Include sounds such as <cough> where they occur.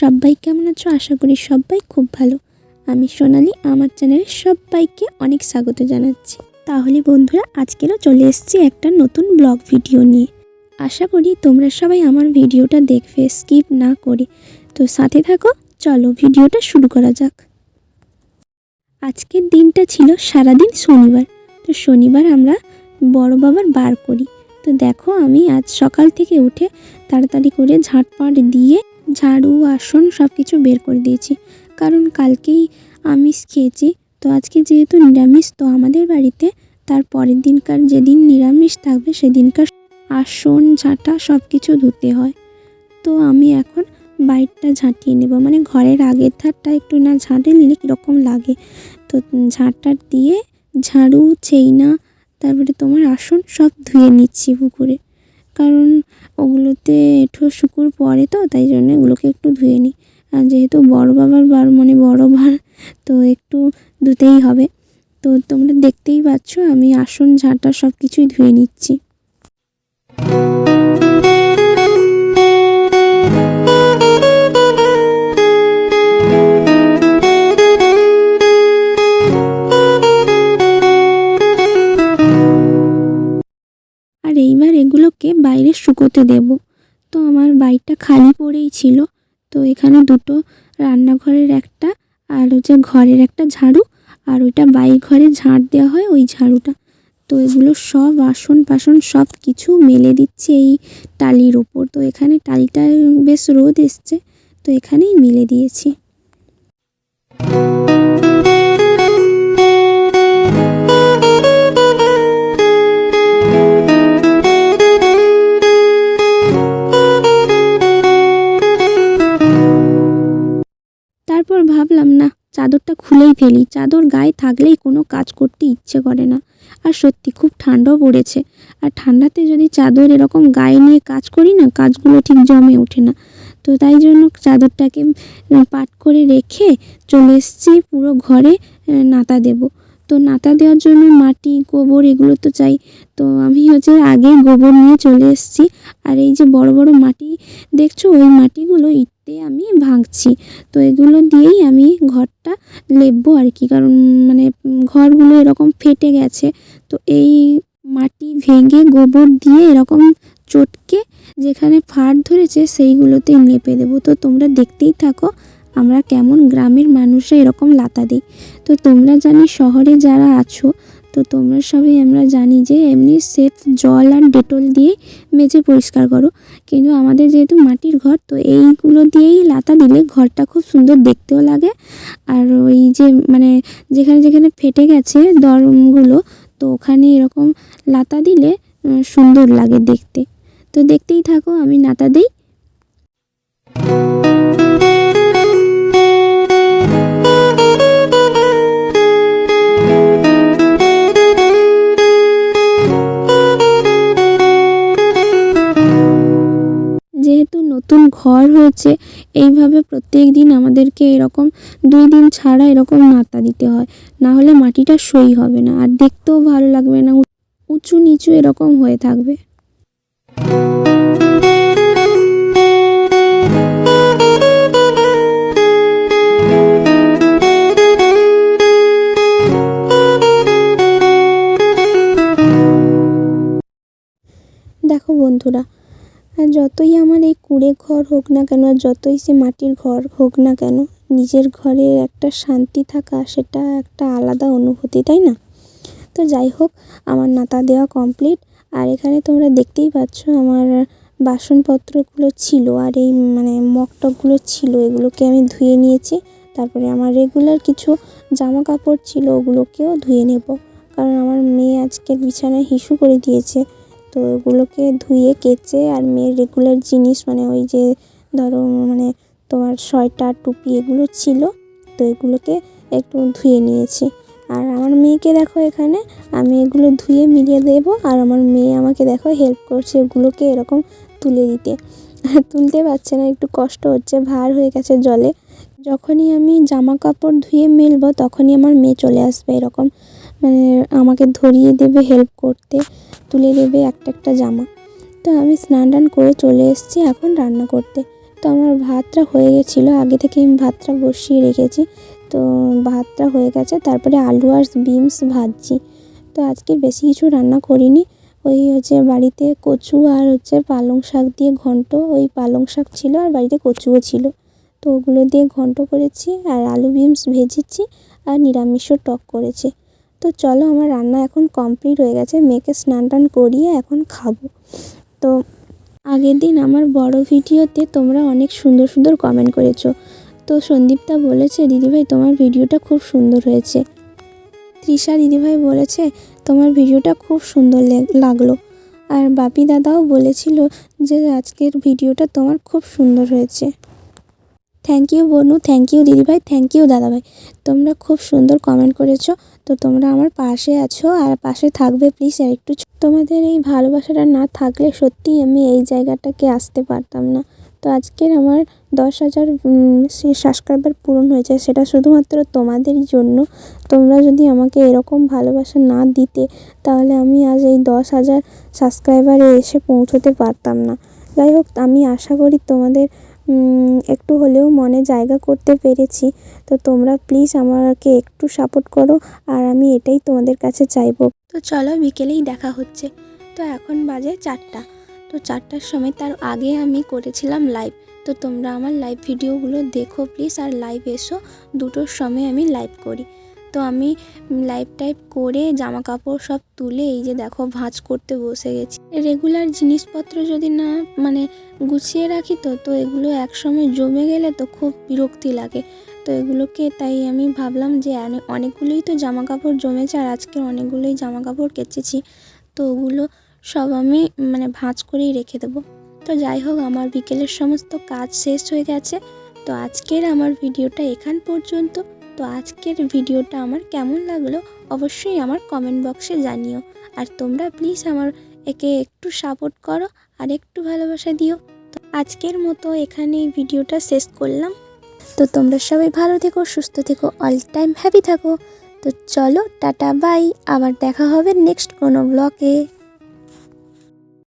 সবাই কেমন আছো? আশা করি সবাই খুব ভালো। আমি সোনালি, আমার চ্যানেলে সবাইকে অনেক স্বাগত জানাচ্ছি। তাহলে বন্ধুরা, আজকেরও চলে এসেছি একটা নতুন ব্লগ ভিডিও নিয়ে। আশা করি তোমরা সবাই আমার ভিডিওটা দেখবে, স্কিপ না করে। তো সাথে থাকো, চলো ভিডিওটা শুরু করা যাক। আজকের দিনটা ছিল সারাদিন শনিবার। তো শনিবার আমরা বড় বাবার বার করি। তো দেখো, আমি আজ সকাল থেকে উঠে তাড়াতাড়ি করে ঝাঁটপাট দিয়ে ঝাড়ু, আসন সব কিছু বের করে দিয়েছি। কারণ কালকেই আমিষ খেয়েছি। তো আজকে যেহেতু নিরামিষ, তো আমাদের বাড়িতে তার পরের দিনকার যেদিন নিরামিষ থাকবে সেদিনকার আসন, ঝাঁটা সব কিছু ধুতে হয়। তো আমি এখন বাইরটা ঝাঁটিয়ে নেব। মানে ঘরের আগের ধারটা একটু না ঝাঁটে নিলে কীরকম লাগে? তো ঝাঁটটা দিয়ে ঝাড়ু চেইনা তারপরে তোমার আসন সব ধুয়ে নিচ্ছি পুকুরে। কারণ ওগুলোতে এঁঠো শুকুর পরে তো, তাই জন্য ওগুলোকে একটু ধুয়ে নিই। আর যেহেতু বড় বাবার বার মানে বড় ভার তো একটু ধুতেই হবে। তো তোমরা দেখতেই পাচ্ছ, আমি আসন, ঝাঁটা সব কিছুই ধুয়ে নিচ্ছি। এইবার এগুলোকে বাইরে শুকোতে দেব। তো আমার বাড়িটা খালি পড়েই ছিল। তো এখানে দুটো রান্নাঘরের একটা আর হচ্ছে ঘরের একটা ঝাড়ু আর ওইটা বাইর ঘরে ঝাড় দেওয়া হয় ওই ঝাড়ুটা। তো এগুলো সব আসন পাসন সব কিছু মেলে দিচ্ছে এই টালির ওপর তো এখানে টালিটা বেশ রোদ এসছে। তো এখানেই মেলে দিয়েছি। চাদরটা খুলেই ফেলি। চাদর গায়ে থাকলেই কোনো কাজ করতে ইচ্ছে করে না। আর সত্যি খুব ঠান্ডাও পড়েছে। আর ঠান্ডাতে যদি চাদর এরকম গায়ে নিয়ে কাজ করি না, কাজগুলো ঠিক জমে ওঠে না। তো তাই জন্য চাদরটাকে পাট করে রেখে চলে এসছি পুরো ঘরে নাতা দেব। তো নাতা দেওয়ার জন্য মাটি, গোবর এগুলো তো চাই। তো আমি হচ্ছে আগে গোবর নিয়ে চলে এসেছি। আর এই যে বড় বড় মাটি দেখছ, ওই মাটিগুলো ইটতে আমি ভাঙছি। তো এগুলো দিয়েই আমি ঘরটা লেপবো আর কি, কারণ মানে ঘরগুলো এরকম ফেটে গেছে। তো এই মাটি ভেঙে গোবর দিয়ে এরকম চটকে যেখানে ফাট ধরেছে সেইগুলোতে লেপে দেবো। তো তোমরা দেখতেই থাকো। আমরা কেমন গ্রামের মানুষরা এরকম লাতা দিই। তো তোমরা জানি শহরে যারা আছো, তো তোমরা সবাই আমরা জানি যে এমনি সেফ জল আর ডেটল দিয়ে মেঝে পরিষ্কার করো। কিন্তু আমাদের যেহেতু মাটির ঘর, তো এইগুলো দিয়েই লাতা দিলে ঘরটা খুব সুন্দর দেখতেও লাগে। আর ওই যে মানে যেখানে যেখানে ফেটে গেছে দরমগুলো, তো ওখানে এরকম লাতা দিলে সুন্দর লাগে দেখতে। তো দেখতেই থাকো, আমি নাতা দিই। যেহেতু নতুন ঘর হয়েছে, এইভাবে প্রত্যেক দিন আমাদেরকে এরকম দুই দিন ছাড়া এরকম নাতা দিতে হয়। না হলে মাটিটা সই হবে না, আর দেখতেও ভালো লাগবে না, উঁচু নিচু এরকম হয়ে থাকবে। দেখো বন্ধুরা আর যতই আমার এই কুড়ে ঘর হোক না কেন, আর যতই সে মাটির ঘর হোক না কেন, নিজের ঘরে একটা শান্তি থাকা সেটা একটা আলাদা অনুভূতি, তাই না? তো যাই হোক, আমার নাতা দেওয়া কমপ্লিট আর এখানে তোমরা দেখতেই পাচ্ছ আমার বাসনপত্রগুলো ছিল, আর এই মানে মগটকগুলো ছিল, এগুলোকে আমি ধুয়ে নিয়েছি। তারপরে আমার রেগুলার কিছু জামা কাপড় ছিল, ওগুলোকেও ধুয়ে নেব। কারণ আমার মেয়ে আজকে বিছানায় হিসু করে দিয়েছে। তো ওগুলোকে ধুয়ে, কেচে আর মেয়ের রেগুলার জিনিস মানে ওই যে ধরো মানে তোমার সোয়েটার, টুপি এগুলো ছিল, তো এগুলোকে একটু ধুয়ে নিয়েছি। আর আমার মেয়েকে দেখো এখানে, আমি এগুলো ধুয়ে মিলিয়ে দেবো, আর আমার মেয়ে আমাকে দেখো হেল্প করছে এগুলোকে এরকম তুলে দিতে। <laughs> তুলতে পারছে না, একটু কষ্ট হচ্ছে, ভার হয়ে গেছে জলে। যখনই আমি জামা কাপড় ধুয়ে মেলবো, তখনই আমার মেয়ে চলে আসবে এরকম মানে আমাকে ধরিয়ে দেবে হেল্প করতে। তুলে দেবে একটা একটা জামা। তো আমি স্নান টান করে চলে এসেছি এখন রান্না করতে। তো আমার ভাতটা হয়ে গেছিল, আগে থেকে আমি ভাতটা বসিয়ে রেখেছি। তো ভাতটা হয়ে গেছে, তারপরে আলু আর বিনস ভাজছি। তো আজকে বেশি কিছু রান্না করিনি। ওই হচ্ছে বাড়িতে কচু আর হচ্ছে পালং শাক দিয়ে ঘন্ট, ওই পালং শাক ছিল আর বাড়িতে কচুও ছিল। তো ওগুলো দিয়ে ঘন্ট করেছি আর আলু বিনস ভেজেছি আর নিরামিষও টক করেছি। তো চলো আমার রান্না এখন কমপ্লিট হয়ে গেছে। মেয়েকে স্নান টান করিয়ে এখন খাব। তো আগের দিন আমার বড় ভিডিওতে তোমরা অনেক সুন্দর সুন্দর কমেন্ট করেছ। তো সন্দীপদা বলেছে, দিদিভাই, তোমার ভিডিওটা খুব সুন্দর হয়েছে। তৃষা দিদিভাই বলেছে, তোমার ভিডিওটা খুব সুন্দর লেগ- লাগল। আর বাপি দাদাও বলেছিল যে, আজকের ভিডিওটা তোমার খুব সুন্দর হয়েছে। থ্যাংক ইউ বনু থ্যাংক ইউ দিদিভাই থ্যাংক ইউ দাদাভাই তোমরা খুব সুন্দর কমেন্ট করেছ। তো তোমরা আমার পাশে আছো আর পাশে থাকবে প্লিজ আর একটু তোমাদের এই ভালোবাসাটা না থাকলে সত্যিই আমি এই জায়গাটাকে আসতে পারতাম না। তো আজকের আমার দশ হাজার সাবস্ক্রাইবার পূরণ হয়েছে সেটা শুধুমাত্র তোমাদের জন্য। তোমরা যদি আমাকে এরকম ভালোবাসা না দিতে, তাহলে আমি আজ এই দশ হাজার সাবস্ক্রাইবারে এসে পৌঁছতে পারতাম না। যাই হোক, আমি আশা করি তোমাদের একটু হলেও মনে জায়গা করতে পেরেছি। তো তোমরা প্লিজ আমাকে একটু সাপোর্ট করো আর আমি এটাই তোমাদের কাছে চাইব। তো চলো বিকেলেই দেখা হচ্ছে। তো এখন বাজে চারটা। তো চারটার সময় তার আগে আমি করেছিলাম লাইভ তো তোমরা আমার লাইভ ভিডিওগুলো দেখো প্লিজ আর লাইভ এসো। দুটোর সময় আমি লাইভ করি। তো আমি লাইভ টাইপ করে জামা কাপড় সব তুলে এই যে দেখো ভাঁজ করতে বসে গেছি। রেগুলার জিনিসপত্র যদি না মানে গুছিয়ে রাখি তো তো এগুলো একসময় জমে গেলে তো খুব বিরক্তি লাগে। তো এগুলোকে তাই আমি ভাবলাম যে অনেক অনেকগুলোই তো জামা কাপড় জমেছে আর আজকে অনেকগুলোই জামা কাপড় কেচেছি। তো ওগুলো সব আমি মানে ভাঁজ করেই রেখে দেবো। তো যাই হোক, আমার বিকেলের সমস্ত কাজ শেষ হয়ে গেছে। তো আজকের আমার ভিডিওটা এখান পর্যন্ত। তো আজকের ভিডিওটা আমার কেমন লাগল অবশ্যই আমার কমেন্ট বক্সে জানিও। আর তোমরা প্লিজ আমার একে একটু সাপোর্ট করো আর একটু ভালোবাসা দিও। তো আজকের মতো এখানে ভিডিওটা শেষ করলাম। তো তোমরা সবাই ভালো থেকো, সুস্থ থেকো অল টাইম হ্যাপি থাকো। তো চলো, টাটা বাই আবার দেখা হবে নেক্সট কোনো ব্লগে